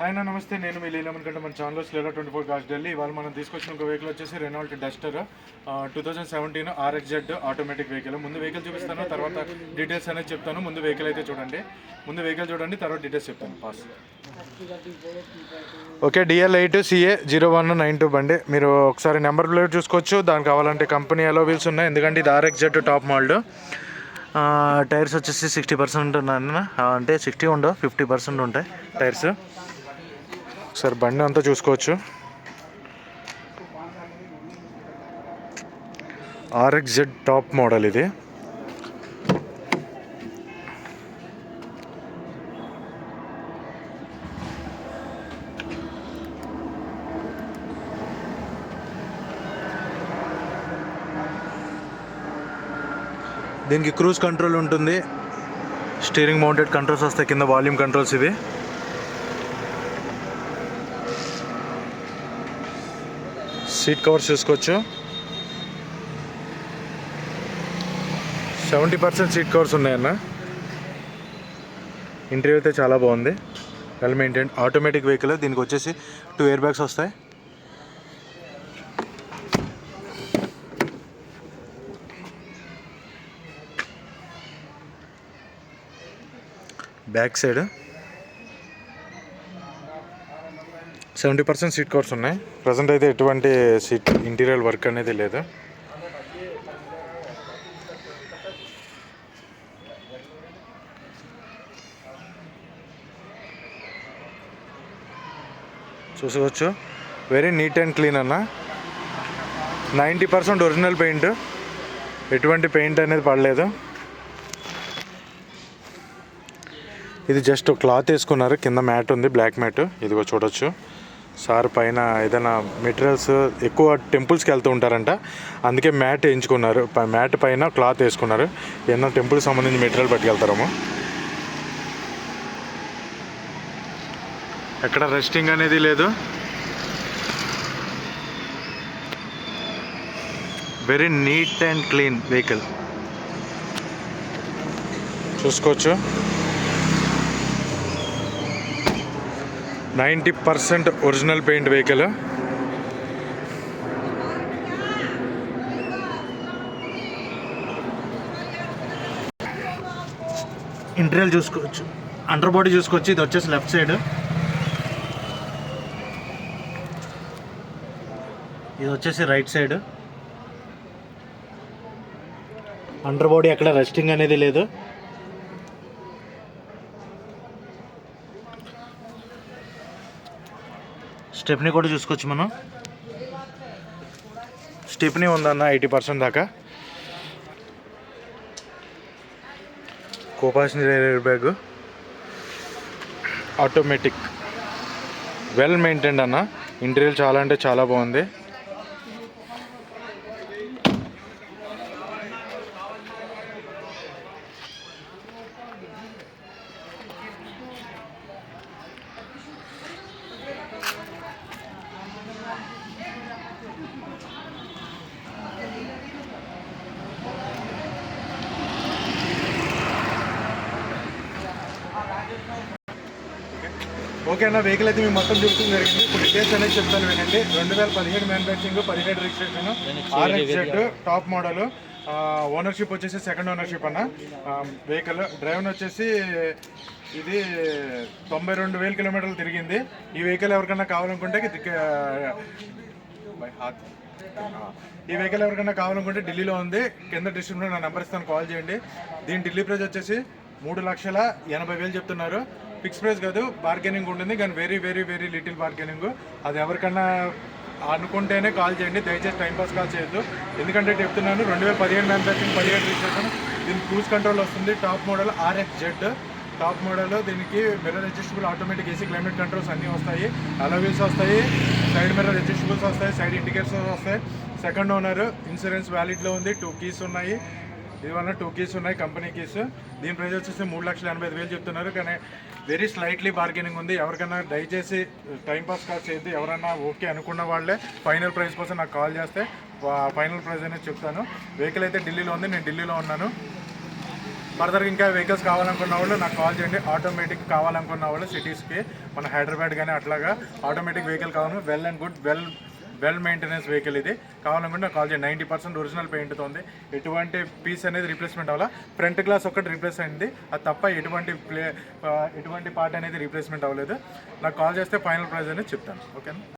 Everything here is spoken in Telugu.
హాయ్ నమస్తే. నేను మీ లీలం అనుకుంటే మన ఛానల్లో స్లేరా ట్వంటీ ఫోర్ కాస్ట్ ఢిల్లీ. ఇవాళ మనం తీసుకొచ్చిన ఒక వెహికల్ వచ్చేసి Renault Duster two thousand seventeen RXZ automatic vehicle ముందు వెహికల్ చూపిస్తాను తర్వాత డీటెయిల్స్ అనేది చెప్తాను. ముందు వెహికల్ అయితే చూడండి. ముందు వెహికల్ చూడండి తర్వాత డీటెయిల్స్ చెప్తాను. Pass okay DL eight CA zero one nine two బండి. మీరు ఒకసారి నెంబర్ ప్లేట్ చూసుకోవచ్చు. దానికి కావాలంటే కంపెనీ ఎలో వీల్స్ ఉన్నాయి. ఎందుకంటే ఇది ఆర్ఎక్జెడ్ టాప్ మోడల్ టైర్స్ వచ్చేసి సిక్స్టీ పర్సెంట్ ఉన్నాయి అంటే సిక్స్టీ ఉండవు ఫిఫ్టీ పర్సెంట్ ఉంటాయి టైర్స్ ఒకసారి బండి అంతా చూసుకోవచ్చు. ఆర్ఎక్జెడ్ టాప్ మోడల్ ఇది. దీనికి క్రూజ్ కంట్రోల్ ఉంటుంది. స్టీరింగ్ మౌంటెడ్ కంట్రోల్స్ వస్తాయి. కింద వాల్యూమ్ కంట్రోల్స్ ఇవి. సీట్ కవర్స్ చూసుకోవచ్చు. సెవెంటీ పర్సెంట్ సీట్ కవర్స్ ఉన్నాయన్న. ఇంటీరియర్ అయితే చాలా బాగుంది. వెల్ మెయింటైన్ ఆటోమేటిక్ వెహికల్ దీనికి వచ్చేసి టూ ఇయర్ బ్యాగ్స్ వస్తాయి. Back side seventy percent seat covers ఉన్నాయి. ప్రజెంట్ అయితే ఎటువంటి సీట్ ఇంటీరియర్ వర్క్ అనేది లేదు. చూసుకోవచ్చు. వెరీ నీట్ అండ్ క్లీన్ అన్న. Ninety percent original paint. ఎటువంటి పెయింట్ అనేది పడలేదు. ఇది జస్ట్ క్లాత్ వేసుకున్నారు. కింద మ్యాట్ ఉంది బ్లాక్ మ్యాట్. ఇదిగో చూడొచ్చు. సార్ పైన ఏదైనా మెటీరియల్స్ ఎక్కువ టెంపుల్స్కి వెళ్తూ ఉంటారంట. అందుకే మ్యాట్ వేయించుకున్నారు. మ్యాట్ పైన క్లాత్ వేసుకున్నారు. ఏదైనా టెంపుల్కి సంబంధించిన మెటీరియల్ పట్టుకెళ్తారేమో. ఎక్కడ రెస్టింగ్ అనేది లేదు. Very neat and clean vehicle చూసుకోవచ్చు. Ninety percent original paint vehicle. Interior చూసుకోవచ్చు. అండర్ బాడీ చూసుకోవచ్చు. ఇది వచ్చేసి లెఫ్ట్ సైడ్. ఇది వచ్చేసి రైట్ సైడ్. అండర్ బాడీ ఎక్కడ రెస్టింగ్ అనేది లేదు. స్టెప్ని కూడా చూసుకోవచ్చు మనం. స్టెప్ని ఉందన్న ఎయిటీ పర్సెంట్ దాకా? Copassenger airbag. Automatic well maintained అన్న. ఇంటీరియర్ చాలా అంటే చాలా బాగుంది. ఓకే అన్న వెహికల్ అయితే మేము మొత్తం చూపించడం జరిగింది ఇప్పుడు డీటెయిల్స్ అనేది చెప్తాను వినండి. రెండు వేల పదిహేడు మ్యానుఫ్యాక్చరింగ్ పదిహేడు registration RXZ top model ownership వచ్చేసి సెకండ్ ఓనర్షిప్ అన్న. వెహికల్ డ్రైవర్ వచ్చేసి ఇది తొంభై రెండు వేల కిలోమీటర్లు తిరిగింది. ఈ వెహికల్ ఎవరికైనా కావాలనుకుంటే. ఈ వెహికల్ ఎవరికైనా కావాలనుకుంటే ఢిల్లీలో ఉంది. కింద డిస్ట్రిబ్యూటర్ నా నెంబర్ ఇస్తాను కాల్ చేయండి. దీని ఢిల్లీ ప్రైస్ వచ్చేసి మూడు లక్షల ఎనభై వేలు చెప్తున్నారు. ఫిక్స్ ప్రైస్ కాదు బార్గెనింగ్ ఉంటుంది. కానీ very very very little bargaining అది ఎవరికన్నా అనుకుంటేనే కాల్ చేయండి. దయచేసి టైంపాస్ కాల్ చేయొద్దు. ఎందుకంటే చెప్తున్నాను రెండు వేల పదిహేడు మ్యానుఫ్యాక్చరింగ్ పదిహేడు రిజిస్ట్రేషన్ దీనికి క్రూజ్ కంట్రోల్ వస్తుంది. Top model RX Z top model దీనికి mirror adjustable automatic AC climate controls అన్నీ వస్తాయి. అలవీల్స్ వస్తాయి. సైడ్ మిర్రర్ అడ్జస్టబుల్స్ వస్తాయి. సైడ్ ఇండికేటర్స్ వస్తాయి. సెకండ్ ఓనర్ ఇన్సూరెన్స్ వ్యాలిడ్లో ఉంది. టూ కీస్ ఉన్నాయి. ఇది టూ కీస్ ఉన్నాయి కంపెనీ కీస్. దీని ప్రైస్ వచ్చేసి మూడు లక్షల ఎనభై ఐదు వేలు చెప్తున్నారు. కానీ వెరీ స్లైట్లీ బార్గెనింగ్ ఉంది. ఎవరికైనా దయచేసి టైంపాస్ కాల్ చేయద్దు ఎవరైనా ఓకే అనుకున్న వాళ్ళే ఫైనల్ ప్రైస్ కోసం నాకు కాల్ చేస్తే ఫైనల్ ప్రైస్ అనేది చెప్తాను. వెహికల్ అయితే ఢిల్లీలో ఉంది. నేను ఢిల్లీలో ఉన్నాను. ఫర్దర్గా ఇంకా వెహికల్స్ కావాలనుకున్న వాళ్ళు నాకు కాల్ చేయండి. ఆటోమేటిక్ కావాలనుకున్న వాళ్ళు సిటీస్కి మన హైదరాబాద్ కానీ అట్లాగా ఆటోమేటిక్ వెహికల్ కావాలి well and good well well maintenance vehicle ఇది. కావాలనుకుంటే నాకు కాల్ చేయండి. నైంటీ పర్సెంట్ ఒరిజినల్ పెయింట్తో ఉంది. ఎటువంటి పీస్ అనేది రీప్లేస్మెంట్ అవ్వాలా? ఫ్రంట్ గ్లాస్ ఒక్కటి రీప్లేస్ అయింది. అది తప్ప ఎటువంటి ప్లే ఎటువంటి పార్ట్ అనేది రీప్లేస్మెంట్ అవ్వలేదు. నాకు కాల్ చేస్తే ఫైనల్ ప్రైస్ అనేది చెప్తాను. ఓకేనా